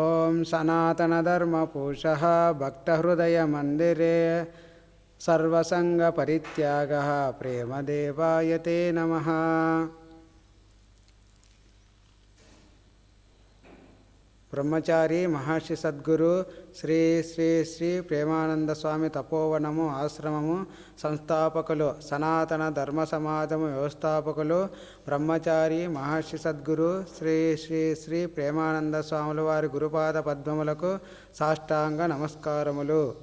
ॐ सनातनधर्मपूषः भक्तहृदयमन्दिरे सर्वसङ्गपरित्यागः प्रेमदेवाय ते नमः బ్రహ్మచారి మహర్షి సద్గురు శ్రీ శ్రీ శ్రీ ప్రేమానంద స్వామి తపోవనము ఆశ్రమము సంస్థాపకులు సనాతన ధర్మ సమాజము వ్యవస్థాపకులు బ్రహ్మచారి మహర్షి సద్గురు శ్రీ శ్రీ శ్రీ ప్రేమానంద స్వాముల వారి గురుపాద పద్మములకు సాష్టాంగ నమస్కారములు.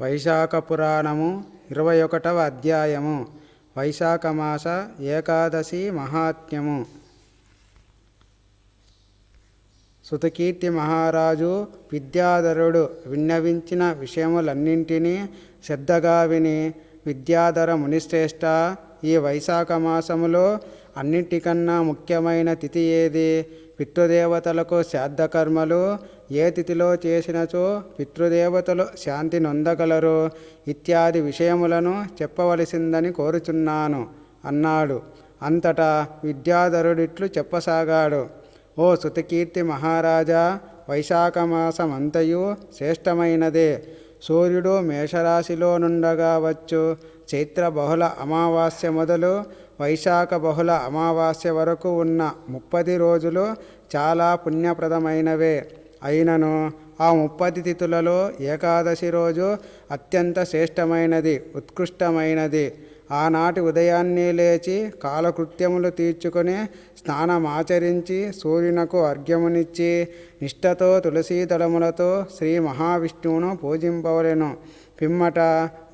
వైశాఖ పురాణము ఇరవై ఒకటవ అధ్యాయము. వైశాఖ మాస ఏకాదశి మహాత్మ్యము. సుతకీర్తి మహారాజు విద్యాధరుడు విన్నవించిన విషయములన్నింటినీ శ్రద్ధగా విని విద్యాధర మునిశ్రేష్ట ఈ వైశాఖ మాసములో అన్నింటికన్నా ముఖ్యమైన తిథి ఏది? పితృదేవతలకు శ్రాద్ధకర్మలు ఏ తిథిలో చేసినచో పితృదేవతలు శాంతి నొందగలరు. ఇత్యాది విషయములను చెప్పవలసిందని కోరుచున్నాను అన్నాడు. అంతటా విద్యాధరుడిట్లు చెప్పసాగాడు. ఓ సుతకీర్తి మహారాజా వైశాఖమాసమంతయు శ్రేష్టమైనదే. సూర్యుడు మేషరాశిలో నుండగా వచ్చు. చైత్ర బహుళ అమావాస్య మొదలు వైశాఖ బహుళ అమావాస్య వరకు ఉన్న ముప్పది రోజులు చాలా పుణ్యప్రదమైనవే. అయినను ఆ ముప్పది తిథులలో ఏకాదశి రోజు అత్యంత శ్రేష్టమైనది ఉత్కృష్టమైనది. ఆనాటి ఉదయాన్నే లేచి కాలకృత్యములు తీర్చుకొని స్నానమాచరించి సూర్యునకు అర్ఘ్యమునిచ్చి నిష్ఠతో తులసీదళములతో శ్రీ మహావిష్ణువును పూజింపవలెను. పిమ్మట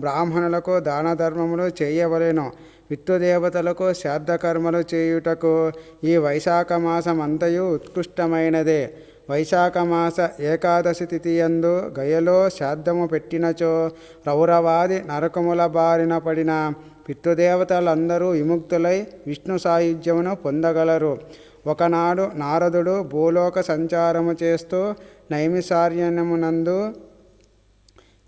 బ్రాహ్మణులకు దాన ధర్మములు చేయవలెను. విత్తుదేవతలకు శ్రాద్ధకర్మలు చేయుటకు ఈ వైశాఖ మాసం అంతయు ఉత్కృష్టమైనదే. వైశాఖమాస ఏకాదశి తిథియందు గయలో శ్రాద్ధము పెట్టినచో రౌరవాది నరకముల బారిన పడిన పితృదేవతలందరూ విముక్తులై విష్ణు సాయుధ్యమును పొందగలరు. ఒకనాడు నారదుడు భూలోక సంచారము చేస్తూ నైమిసార్యమునందు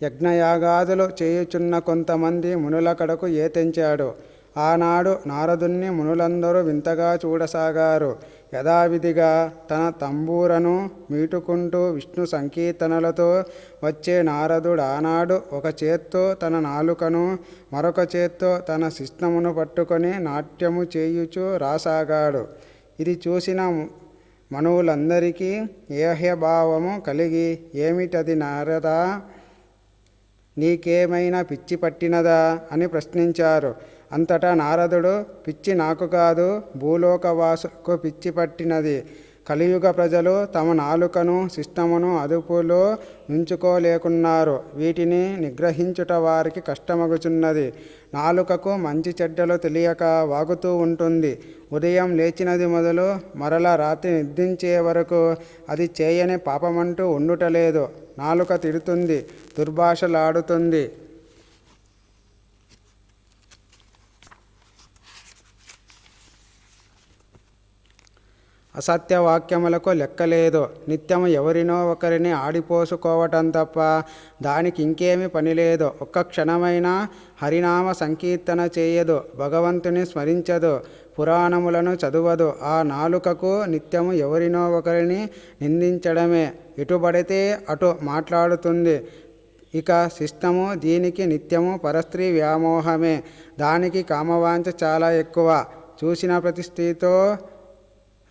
యజ్ఞయాగాదులు చేయుచున్న కొంతమంది మునుల కడకు ఏతెంచాడు. ఆనాడు నారదుణ్ణి మునులందరూ వింతగా చూడసాగారు. యథావిధిగా తన తంబూరను మీటుకుంటూ విష్ణు సంకీర్తనలతో వచ్చే నారదుడు ఆనాడు ఒక చేత్తో తన నాలుకను మరొక చేత్తో తన శిష్ణమును పట్టుకొని నాట్యము చేయుచు రాసాగాడు. ఇది చూసిన మనువులందరికీ ఏహ్యభావము కలిగి ఏమిటది నారదా? నీకేమైనా పిచ్చి పట్టినదా? అని ప్రశ్నించారు. అంతటా నారదుడు పిచ్చి నాకు కాదు భూలోకవాసుకు పిచ్చి పట్టినది. కలియుగ ప్రజలు తమ నాలుకను శిష్టమును అదుపులో ఉంచుకోలేకున్నారు వీటిని నిగ్రహించుట వారికి కష్టమగుచున్నది. నాలుకకు మంచి చెడ్డలు తెలియక వాగుతూ ఉంటుంది. ఉదయం లేచినది మొదలు మరల రాత్రి నిద్రించే వరకు అది చేయని పాపమంటూ ఉండుటలేదు నాలుక తిడుతుంది దుర్భాషలాడుతుంది. అసత్య వాక్యములకు లెక్కలేదు. నిత్యము ఎవరినో ఒకరిని ఆడిపోసుకోవటం తప్ప దానికి ఇంకేమి పని లేదు ఒక్క క్షణమైనా హరినామ సంకీర్తన చేయదు. భగవంతుని స్మరించదు. పురాణములను చదువదు. ఆ నాలుకకు నిత్యము ఎవరినో ఒకరిని నిందించడమే. ఎటుబడితే అటు మాట్లాడుతుంది. ఇక శిష్టము దీనికి నిత్యము పరస్త్రీ వ్యామోహమే. దానికి కామవాంఛ చాలా ఎక్కువ. చూసిన ప్రతి స్త్రీతో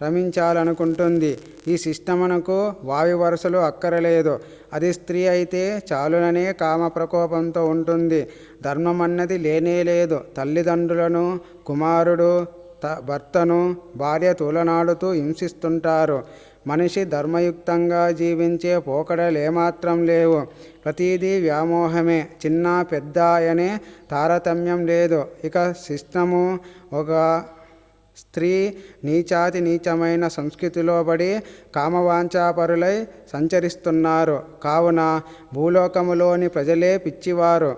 రమించాలనుకుంటుంది. ఈ శిష్టమనకు వావి వరుసలు అక్కరలేదు. అది స్త్రీ అయితే చాలుననే కామ ప్రకోపంతో ఉంటుంది. ధర్మం అన్నది లేనే లేదు. తల్లిదండ్రులను కుమారుడు త భర్తను భార్య తూలనాడుతూ హింసిస్తుంటారు. మనిషి ధర్మయుక్తంగా జీవించే పోకడలేమాత్రం లేవు. ప్రతిదీ వ్యామోహమే. చిన్న పెద్ద అనే తారతమ్యం లేదు. ఇక శిష్టము ఒక స్త్రీ నీచాతి నీచమైన సంస్కృతిలో పడి కామవాంఛాపరులై సంచరిస్తున్నారు. కావున భూలోకములోని ప్రజలే పిచ్చివారు.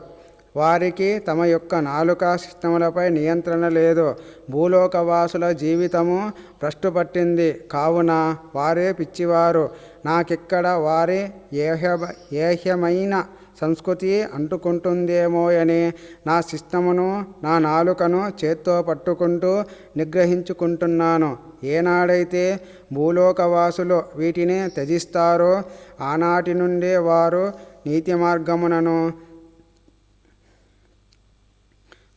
వారికి తమ యొక్క నాలుక సిస్టములపై నియంత్రణ లేదు. భూలోకవాసుల జీవితము భ్రష్టు పట్టింది కావున వారే పిచ్చివారు. నాకిక్కడ వారి ఏహ్య ఏహ్యమైన సంస్కృతి అంటుకుంటుందేమోయని. నా సిస్టమును నా నాలుకను చేత్తో పట్టుకుంటూ నిగ్రహించుకుంటున్నాను. ఏనాడైతే భూలోకవాసులు వీటిని త్యజిస్తారో ఆనాటి నుండే వారు నీతి మార్గమునను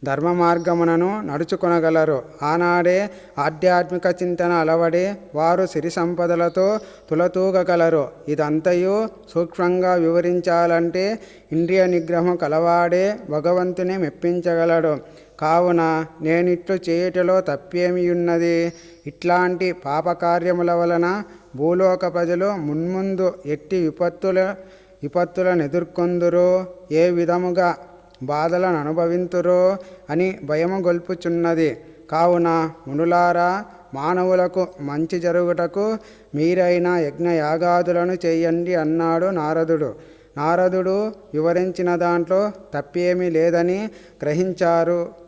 ధర్మ మార్గమునను నడుచుకొనగలరు. ఆనాడే ఆధ్యాత్మిక చింతన అలవడి వారు సిరి సంపదలతో తులతూగగలరు. ఇదంతయు సూక్ష్మంగా వివరించాలంటే ఇంద్రియ నిగ్రహం కలవాడే భగవంతుని మెప్పించగలడు. కావున నేనిట్లు చేయుటలో తప్పేమియున్నది? ఇట్లాంటి పాపకార్యముల వలన భూలోక ప్రజలు మున్ముందు ఎట్టి విపత్తుల విపత్తులను ఎదుర్కొందురు? ఏ విధముగా బాధలను అనుభవింతురో అని భయము గొల్పుచున్నది. కావున మునులారా మానవులకు మంచి జరుగుటకు మీరైన యజ్ఞయాగాదులను చేయండి అన్నాడు నారదుడు. నారదుడు వివరించిన దాంట్లో తప్పేమీ లేదని గ్రహించారు.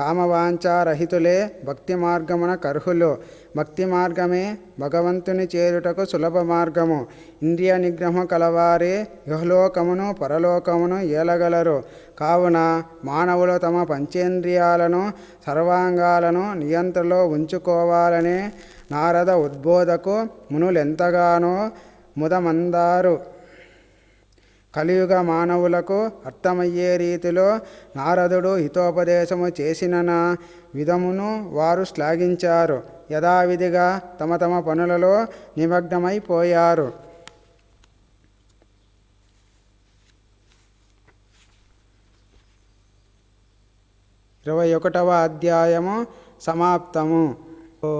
కామవాంఛారహితులే భక్తి మార్గమున కర్హులు. భక్తి మార్గమే భగవంతుని చేరుటకు సులభ మార్గము ఇంద్రియ నిగ్రహం కలవారే ఇహలోకమును పరలోకమును ఏలగలరు. కావున మానవులు తమ పంచేంద్రియాలను సర్వాంగాలను నియంత్రణలో ఉంచుకోవాలనే నారద ఉద్బోధకు మునులెంతగానో ముదమందారు. కలియుగ మానవులకు అర్థమయ్యే రీతిలో నారదుడు హితోపదేశము చేసిన విధమును వారు శ్లాఘించారు. యథావిధిగా తమ తమ పనులలో నిమగ్నమైపోయారు ఇరవై ఒకటవ అధ్యాయము సమాప్తము. ఓ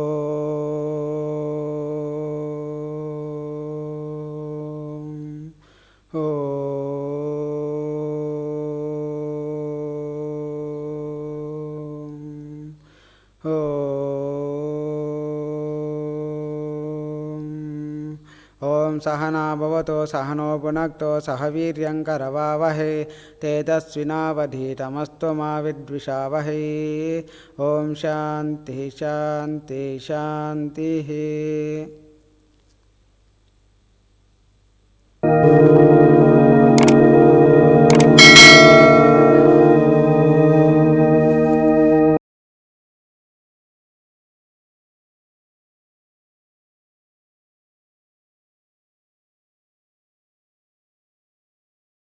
ఓం సహనా భవతో సహనో పునక్తో సహ వీర్యంకరవావహై తేజస్వినావధీతమస్తు మా విద్విషావహై ఓం శాంతి శాంతి శాంతి